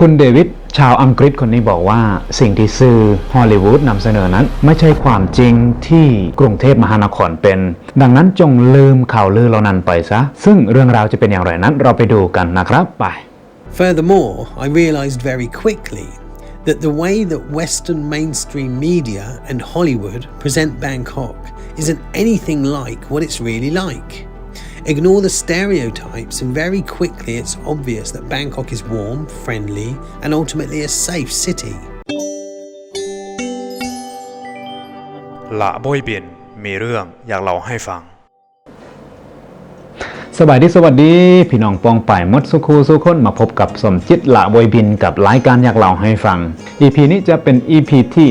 คุณเดวิดชาวอังกฤษคนนี้บอกว่าสิ่งที่สื่อฮอลลีวูดนำเสนอนั้น ไม่ใช่ความจริงที่กรุงเทพมหานครเป็น ดังนั้นจงลืมข่าวลือเหล่านั้นไปซะ ซึ่งเรื่องราวจะเป็นอย่างไรนั้นเราไปดูกันนะครับไป Furthermore, I realised very quickly that the way that Western mainstream media and Hollywood present Bangkok isn't anything like what it's really like. Ignore the stereotypes, and very quickly it's obvious that Bangkok is warm, friendly, and ultimately a safe city. ละโบยบินมีเรื่องอยากเล่าให้ฟัง สวัสดีสวัสดี พี่น้องปองป่ายมดสุคูสุคนมาพบกับสมจิตละบอยบินกับรายการอยากเล่าให้ฟัง EP นี้จะเป็น EP ที่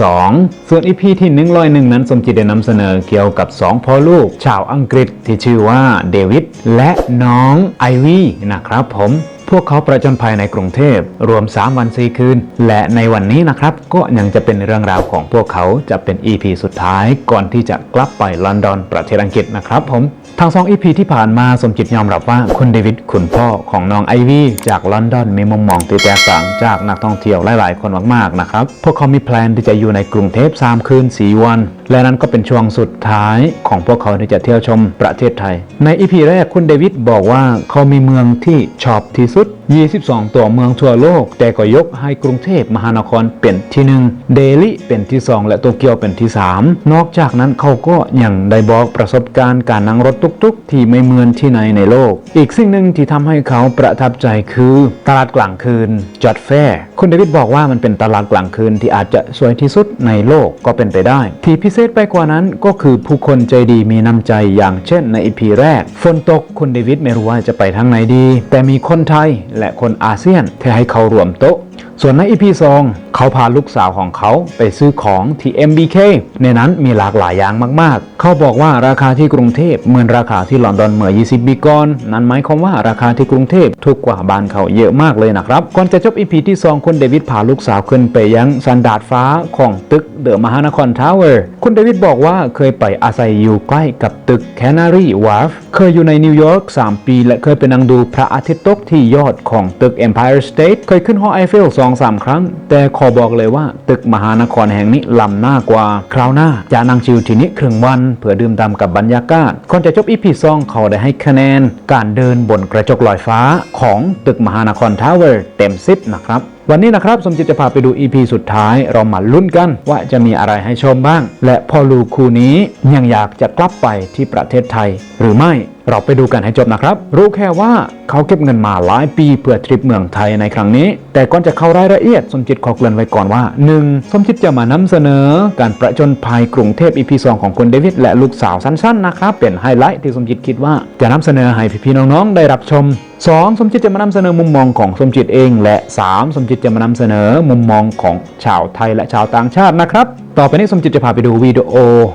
102 ส่วน EP ที่ 101 นั้นสมจิตได้นำเสนอเกี่ยวกับ 2พ่อลูก ชาวอังกฤษที่ชื่อว่าเดวิดและน้องไอวี่นะครับผมพวกเขาประจนภัยในกรุงเทพรวม 3 วัน 4 คืน และในวันนี้นะครับ ก็ยังจะเป็นเรื่องราวของพวกเขาจะเป็น EP สุดท้ายก่อนที่จะกลับไปลอนดอนประเทศอังกฤษนะครับผม ทางสอง EP ที่ผ่านมาสมจิตยอมรับว่าคุณเดวิดคุณพ่อของน้องไอวี่จากลอนดอนมีมุมมองที่แตกต่างจากนักท่องเที่ยวหลาย ๆ คนมาก ๆ นะครับ พวกเขามีแพลนที่จะอยู่ในกรุงเทพ 3 คืน 4 วัน และนั้นก็เป็นช่วงสุดท้ายของพวกเขาที่จะเที่ยวชมประเทศไทย ใน EP แรกคุณเดวิดบอกว่าเขามีเมืองที่ชอบที่สุด 22 ตัวเมืองทั่วโลก แต่ก็ยกให้กรุงเทพมหานครเป็นที่หนึ่งเดลิเป็นที่ 2 และโตเกียวเป็นที่ 3 นอกจากนั้นเขาก็ยังได้บอกประสบการณ์การนั่งรถตุกๆ ที่ไม่เหมือนที่ไหนในโลก อีกสิ่งหนึ่งที่ทำให้เขาประทับใจคือตลาดกลางคืนจอดแฟร์คุณเดวิดบอกว่ามันเป็นตลาดกลางคืนที่อาจจะสวยที่สุดในโลกก็เป็นไปได้ ที่พิเศษไปกว่านั้นก็คือผู้คนใจดีมีน้ำใจอย่างเช่นในอีพีแรก ฝนตกคุณเดวิดไม่รู้ว่าจะไปทางไหนดี แต่มีคนไทยและคนอาเซียนที่ให้เขารวมโต๊ะ ส่วนใน EP 2เขาพาลูกสาวของเขาไปซื้อของที่ MBK ในนั้นมีหลากหลายอย่างมากๆ เขาบอกว่าราคาที่กรุงเทพเหมือนราคาที่ลอนดอนเมื่อ 20 ปีก่อน นั่นหมายความว่าราคาที่กรุงเทพถูกกว่าบ้านเขาเยอะมากเลยนะครับ ก่อนจะจบ EP ที่ 2 คุณเดวิดพาลูกสาวขึ้นไปยังสันดาดฟ้าของตึกเดอะมหานครทาวเวอร์ คุณเดวิดบอกว่าเคยไปอาศัยอยู่ใกล้กับตึก Canary Wharf เคยอยู่ในนิวยอร์ก3 ปี และเคยไปนั่งดูพระอาทิตย์ตกที่ยอดของตึก Empire State เคยขึ้นหอไอเฟล2-3ครั้ง แต่ขอบอกเลยว่าตึกมหานครแห่งนี้ล้ำหน้ากว่า คราวหน้าจะนั่งชิลที่นี้ครึ่งวัน เพื่อดื่มด่ำกับบรรยากาศ ก่อนจะจบอีพีซองเขาได้ให้คะแนน การเดินบนกระจกลอยฟ้าของตึกมหานครทาวเวอร์เต็มสิบนะครับ วันนี้นะครับสมจิตจะพาไปดู EP สุดท้าย เราหมั่นลุ้นกันว่าจะมีอะไรให้ชมบ้าง และพ่อลูกคู่นี้ยังอยากจะกลับไปที่ประเทศไทยหรือไม่เราไปดูกันให้จบนะครับ รู้แค่ว่าเขาเก็บเงินมาหลายปีเพื่อทริปเมืองไทยในครั้งนี้ แต่ก่อนจะเข้ารายละเอียดสมจิตขอเกริ่นไว้ก่อนว่า 1. สมจิตจะมานำเสนอ การประจนภัยกรุงเทพ EP 2ของคุณเดวิดและลูกสาวสั้นๆนะครับ เป็นไฮไลท์ที่สมจิตคิดว่าจะนำเสนอให้พี่ๆน้องๆ ได้รับชม 2. สมจิตจะมานำเสนอมุมมองของสมจิตเอง และ 3. สมจิตจะมานำเสนอมุมมองของชาวไทยและชาวต่างชาตินะครับ ต่อไปนี้สมจิตจะพาไปดูวิดีโอ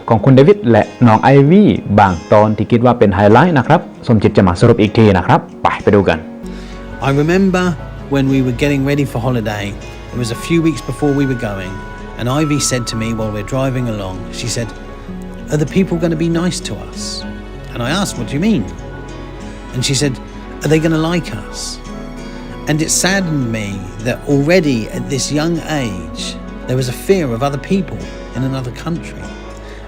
ของคุณเดวิดและน้องไอวี่บางตอนที่คิดว่าเป็นไฮไลท์นะครับ สมจิตจะมาสรุปอีกทีนะครับ ไปไปดูกัน I remember when we were getting ready for holiday, it was a few weeks before we were going, and Ivy said to me while we're driving along, she said, Are the people going to be nice to us? And I asked, What do you mean? And she said, Are they going to like us? And it saddened me that already at this young age, there was a fear of other people in another country.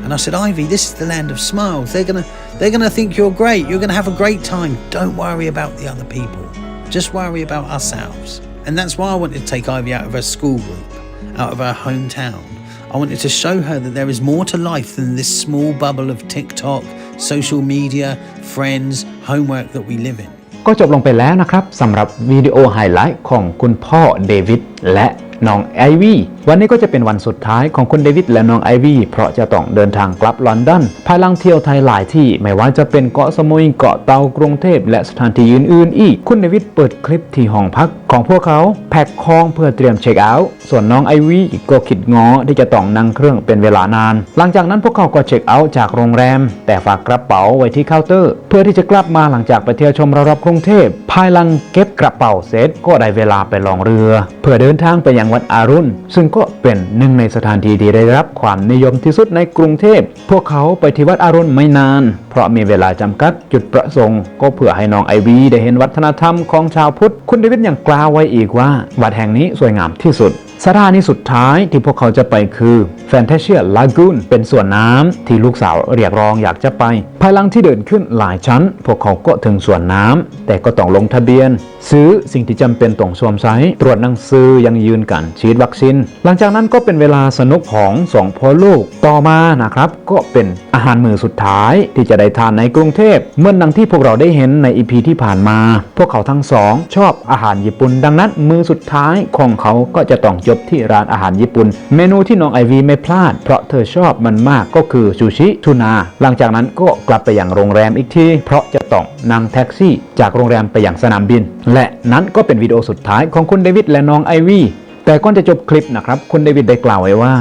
And I said, Ivy, this is the land of smiles. They're gonna they're gonna think you're great. You're gonna have a great time. Don't worry about the other people. Just worry about ourselves. And that's why I wanted to take Ivy out of her school group, out of her hometown. I wanted to show her that there is more to life than this small bubble of TikTok, social media, friends, homework that we live in. ก็จบลงไปแล้วนะครับสำหรับวิดีโอไฮไลท์ของคุณพ่อเดวิด และน้องไอวี่วันนี้ก็จะเป็นวันสุดท้ายของคุณเดวิดและน้องไอวี่เพราะจะต้องเดินทางกลับลอนดอนภายหลังเที่ยวไทยหลายที่ไม่ว่าจะเป็นเกาะสมุยเกาะเตากรุงเทพและสถานที่อื่นๆอีก คุณเดวิดเปิดคลิปที่ห้องพักของพวกเขาแพ็คของเพื่อเตรียมเช็คเอาท์ส่วนน้องไอวี่ก็คิดง้อที่จะต้องนั่งเครื่องเป็นเวลานาน หลังจากนั้นพวกเขาก็เช็คเอาท์จากโรงแรม แต่ฝากกระเป๋าไว้ที่เคาน์เตอร์ เพื่อที่จะกลับมาหลังจากไปเที่ยวชมรอบกรุงเทพภายหลังเก็บกระเป๋าเสร็จก็ได้เวลาไปลองเรือ เพื่อเดิดินทางไปยังวัดอารุณ ซึ่งก็เป็นหนึ่งในสถานที่ที่ได้รับความนิยมที่สุดในกรุงเทพ พวกเขาไปที่วัดอารุณไม่นาน เพราะมีเวลาจำกัดจุดประสงค์ ก็เพื่อให้น้องไอวีได้เห็นวัฒนธรรมของชาวพุทธ คุณเดวิดยังกล่าวไว้อีกว่า วัดแห่งนี้สวยงามที่สุดสถานีสุดท้ายที่พวกเขาจะไปคือ Fantasia Lagoon เป็นส่วนน้ำที่ลูกสาวเรียกร้องอยากจะไป ภายหลังที่เดินขึ้นหลายชั้น พวกเขาก็ถึงส่วนน้ำแต่ก็ต้องลงทะเบียน ซื้อสิ่งที่จำเป็นต้องสวมใส่ตรวจหนังสือยังยืนกันฉีดวัคซีนหลังจากนั้นก็เป็นเวลาสนุกของสองพ่อลูกต่อมานะครับ ก็เป็นอาหารมื้อสุดท้ายที่จะได้ทานในกรุงเทพเมื่อนดังที่พวกเราได้เห็นในอีพีที่ผ่านมา พวกเขาทั้งสองชอบอาหารญี่ปุ่น ดังนั้น มือสุดท้ายของเขาก็จะต้องจบที่ร้านอาหารญี่ปุ่น เมนูที่น้องไอวีไม่พลาด เพราะเธอชอบมันมากก็คือซูชิทูนา หลังจากนั้นก็กลับไปยังโรงแรมอีกที เพราะจะต้องนั่งแท็กซี่ จากโรงแรมไปยังสนามบิน และนั้นก็เป็นวิดีโอสุดท้ายของคุณเดวิดและน้องไอวี แต่ก่อนจะจบคลิปนะครับ คุณเดวิดได้กล่าวไว้ว่า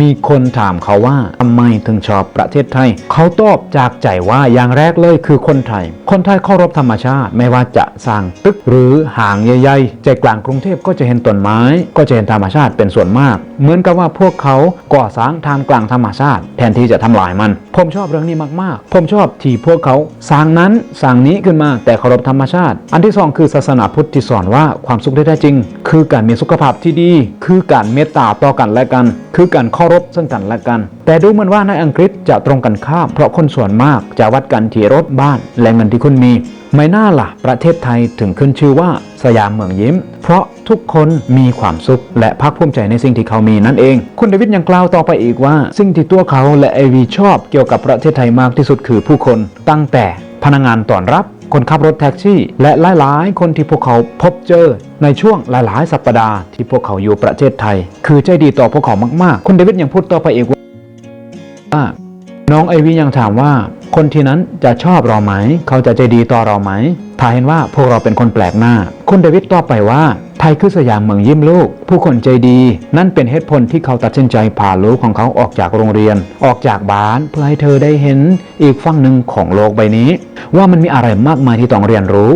มีคนถามเขาว่าทำไมถึงชอบประเทศไทย เขาตอบจากใจว่าอย่างแรกเลยคือคนไทย คนไทยเคารพธรรมชาติ ไม่ว่าจะสร้างตึกหรือห่างใหญ่ๆใจกลางกรุงเทพก็จะเห็นต้นไม้ ก็จะเห็นธรรมชาติเป็นส่วนมาก เหมือนกับว่าพวกเขาก่อสร้างทางกลางธรรมชาติ แทนที่จะทำลายมัน ผมชอบเรื่องนี้มากๆ ผมชอบที่พวกเขาสร้างนั้นสร้างนี้ขึ้นมา แต่เคารพธรรมชาติ อันที่สองคือศาสนาพุทธที่สอนว่าความสุขที่แท้จริง คือการมีสุขภาพที่ดีคือการเมตตาต่อกันและกัน คือการเคารพซึ่งกันและกัน แต่ดูเหมือนว่าในอังกฤษจะตรงกันข้ามเพราะคนส่วนมากจะวัดกันที่รถบ้านและเงินที่คุณมี ไม่น่าล่ะ ประเทศไทยถึงขึ้นชื่อว่าสยามเมืองยิ้ม เพราะทุกคนมีความสุข และภาคภูมิใจในสิ่งที่เขามีนั่นเอง คุณเดวิดยังกล่าวต่อไปอีกว่า สิ่งที่ตัวเขาและไอวีชอบเกี่ยวกับประเทศไทยมากที่สุดคือผู้คนตั้งแต่พนักงานต้อนรับ คนขับรถแท็กซี่ และหลาย ๆ คนที่พวกเขาพบเจอ ในช่วงหลาย ๆ สัปดาห์ที่พวกเขาอยู่ประเทศไทย คือใจดีต่อพวกเขามาก ๆ คุณเดวิดยังพูดต่อไปอีกว่าว่าน้องไอวียังถามว่า คนที่นั้นจะชอบเราไหม เขาจะใจดีต่อเราไหมถ้าเห็นว่าพวกเราเป็นคนแปลกหน้า คุณเดวิดตอบไปว่า ทยคือสยามเมืองยิ้มลูก ผู้คนใจดี นั่นเป็นเหตุผลที่เขาตัดสินใจพาลูกของเขาออกจากโรงเรียน ออกจากบ้านเพื่อให้เธอได้เห็นอีกฝั่งหนึ่งของโลกใบนี้ ว่ามันมีอะไรมากมายที่ต้องเรียนรู้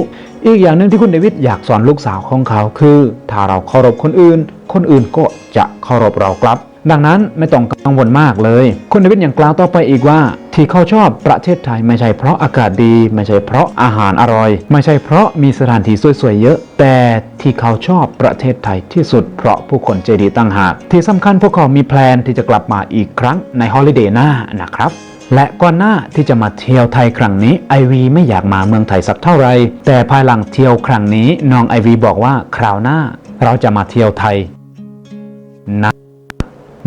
อีกอย่างหนึ่งที่คุณเดวิดอยากสอนลูกสาวของเขาคือ ถ้าเราเคารพคนอื่น คนอื่นก็จะเคารพเรากลับ ดังนั้นไม่ต้องกังวลมากเลย คุณเดวิดยังกล่าวต่อไปอีกว่า ที่เขาชอบประเทศไทยไม่ใช่เพราะอากาศดี ไม่ใช่เพราะอาหารอร่อย ไม่ใช่เพราะมีสถานที่สวยๆเยอะ แต่ที่เขาชอบประเทศไทยที่สุดเพราะผู้คนใจดีตั้งหาก ที่สำคัญพวกเขามีแพลนที่จะกลับมาอีกครั้งในฮอลิเดย์หน้านะครับและก่อนหน้าที่จะมาเที่ยวไทยครั้งนี้ไอวีไม่อยากมาเมืองไทยสักเท่าไรแต่ภายหลังเที่ยวครั้งนี้น้องไอวีบอกว่าคราวหน้า เราจะมาเที่ยวไทยนะ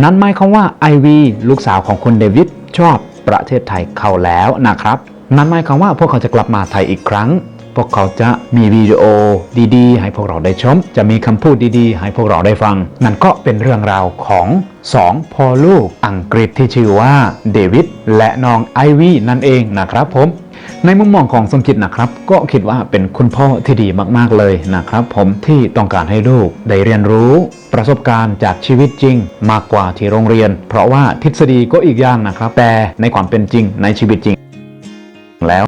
นั่นหมายความว่าไอวีลูกสาวของคุณเดวิดชอบประเทศไทยเขาแล้วนะครับ นั่นหมายความว่าพวกเขาจะกลับมาไทยอีกครั้ง พวกเขาจะมีวิดีโอดีๆ ให้พวกเราได้ชม จะมีคำพูดดีๆ ให้พวกเราได้ฟัง นั่นก็เป็นเรื่องราวของสองพ่อลูกอังกฤษที่ชื่อว่าเดวิดและน้องไอวี่นั่นเองนะครับผม ในมุมมองของสมจิตนะครับ ก็คิดว่าเป็นคุณพ่อที่ดีมากๆเลยนะครับผมที่ต้องการให้ลูกได้เรียนรู้ ประสบการณ์จากชีวิตจริง มากกว่าที่โรงเรียน เพราะว่าทฤษฎีก็อีกอย่างนะครับ แต่ในความเป็นจริงในชีวิตจริง แล้ว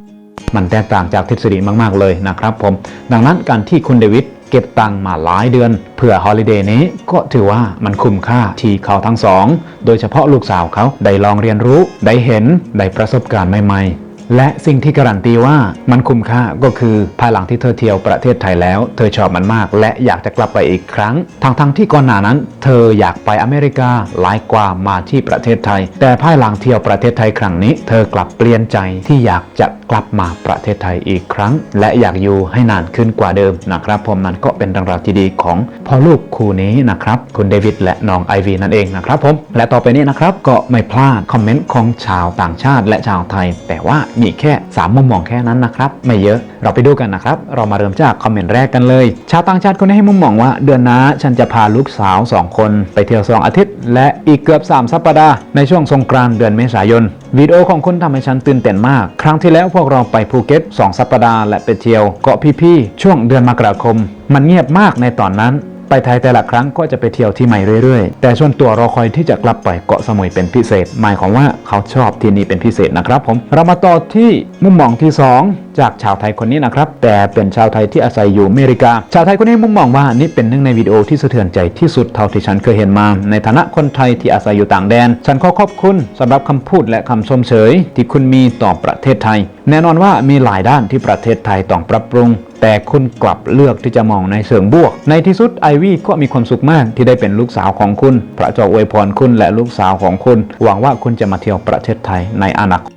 มันแตกต่างจากทฤษฎีมาก ๆ เลยนะครับผม ดังนั้นการที่คุณเดวิดเก็บตังมาหลายเดือนเพื่อฮอลิเดย์นี้ก็ถือว่ามันคุ้มค่าที่เขาทั้งสอง โดยเฉพาะลูกสาวเขาได้ลองเรียนรู้ ได้เห็น ได้ประสบการณ์ใหม่ๆและสิ่งที่การันตีว่ามันคุ้มค่าก็คือภายหลังที่เธอเที่ยวประเทศไทยแล้ว เธอชอบมันมาก และอยากจะกลับไปอีกครั้งทั้งๆที่ก่อนหน้านั้น เธออยากไปอเมริกาหลายกว่ามาที่ประเทศไทย แต่ภายหลังเที่ยวประเทศไทยครั้งนี้ เธอกลับเปลี่ยนใจที่อยากจะ กลับมาประเทศไทยอีกครั้ง และอยากอยู่ให้นานขึ้นกว่าเดิมนะครับ ผมนั้นก็เป็นเรื่องราวที่ดีของพ่อลูกคู่นี้นะครับ คุณเดวิดและน้องไอวีนั่นเองนะครับผมและต่อไปนี้นะครับก็ไม่พลาดคอมเมนต์ของชาวต่างชาติและชาวไทย แต่ว่ามีแค่3มุมมองแค่นั้นนะครับ ไม่เยอะเราไปดูกันนะครับ เรามาเริ่มจากคอมเมนต์แรกกันเลย ชาวต่างชาติคนนี้ให้มุมมองว่า เดือนหน้าฉันจะพาลูกสาว 2 คน ไปเที่ยวสองอาทิตย์ และอีกเกือบ 3 สัปดาห์ในช่วงสงกรานต์เดือนเมษายน วิดีโอของคุณทำให้ฉันตื่นเต้นมาก ครั้งที่แล้วพวกเราไปภูเก็ต2สัปดาห์และไปเที่ยวเกาะพี่ๆช่วงเดือนมกราคม มันเงียบมากในตอนนั้น ไปไทยแต่ละครั้งก็จะไปเที่ยวที่ใหม่เรื่อยๆ แต่ส่วนตัวรอคอยที่จะกลับไปเกาะสมุยเป็นพิเศษ หมายความว่าเขาชอบที่นี่เป็นพิเศษนะครับผมเรามาต่อที่มุมมองที่ 2 จากชาวไทยคนนี้นะครับ แต่เป็นชาวไทยที่อาศัยอยู่อเมริกา ชาวไทยคนนี้มุมมองว่านี่เป็นหนึ่งในวิดีโอที่สะเทือนใจที่สุดเท่าที่ฉันเคยเห็นมา ในฐานะคนไทยที่อาศัยอยู่ต่างแดน ฉันขอขอบคุณสำหรับคำพูดและคำชมเชยที่คุณมีต่อประเทศไทย แน่นอนว่ามีหลายด้านที่ประเทศไทยต้องปรับปรุง แต่คุณกลับเลือกที่จะมองในเชิงบวก ในที่สุดไอวี่ก็มีความสุขมากที่ได้เป็นลูกสาวของคุณ พระเจ้าอวยพรคุณและลูกสาวของคุณ หวังว่าคุณจะมาเที่ยวประเทศไทยในอนาคต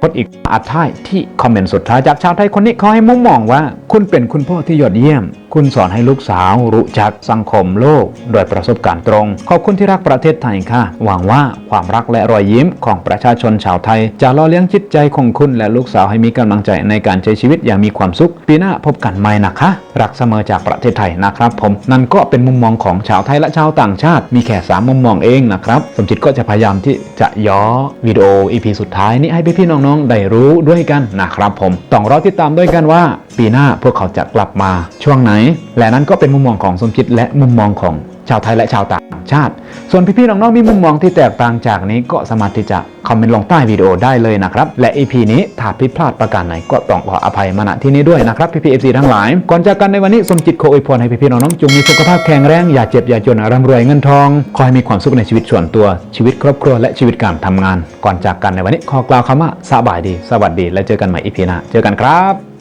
พดอีกอัดท้ายที่คอมเมนต์สุดท้ายจากชาวไทยคนนี้เขาให้มุมมองว่า คุณเป็นคุณพ่อที่ยอดเยี่ยม คุณสอนให้ลูกสาว รู้จักสังคมโลก โดยประสบการณ์ตรง ขอบคุณที่รักประเทศไทยค่ะ หวังว่าความรักและรอยยิ้มของประชาชนชาวไทย จะล่อเลี้ยงจิตใจของคุณและลูกสาวให้มีกำลังใจในการใช้ชีวิตอย่างมีความสุข ปีหน้าพบกันใหม่นะคะ รักเสมอจากประเทศไทยนะครับ ผมนั่นก็เป็นมุมมองของชาวไทยและชาวต่างชาติ มีแค่สามมุมมองเองนะครับสมจิตก็จะพยายามที่จะย่อวิดีโออีพีสุดท้ายนี้ให้พี่ๆน้องๆได้รู้ด้วยกันนะครับ ผมต้องรอติดตามด้วยกันว่า ปีหน้าพวกเขาจะกลับมาช่วงไหนและนั่นก็เป็นมุมมองของสมจิตและมุมมองของชาวไทยและชาวต่างชาติ ส่วนพี่ๆน้องๆมีมุมมองที่แตกต่างจากนี้ก็สามารถที่จะคอมเมนต์ลงใต้วิดีโอได้เลยนะครับ และ EP นี้ถ้าผิดพลาดประการไหนก็ต้องขออภัยมาณที่นี้ด้วยนะครับพี่ๆ FC ทั้งหลาย ก่อนจากกันในวันนี้สมจิตขออวยพรให้พี่ๆน้องๆจงมีสุขภาพแข็งแรงอย่าเจ็บอย่าจนร่ำรวยเงินทองขอให้มีความสุขในชีวิตส่วนตัวชีวิตครอบครัวและชีวิตการทำงาน ก่อนจากกันในวันนี้ขอกล่าวคำว่าสบายดี สวัสดี และเจอกันใหม่ EP หน้าเจอกันครับ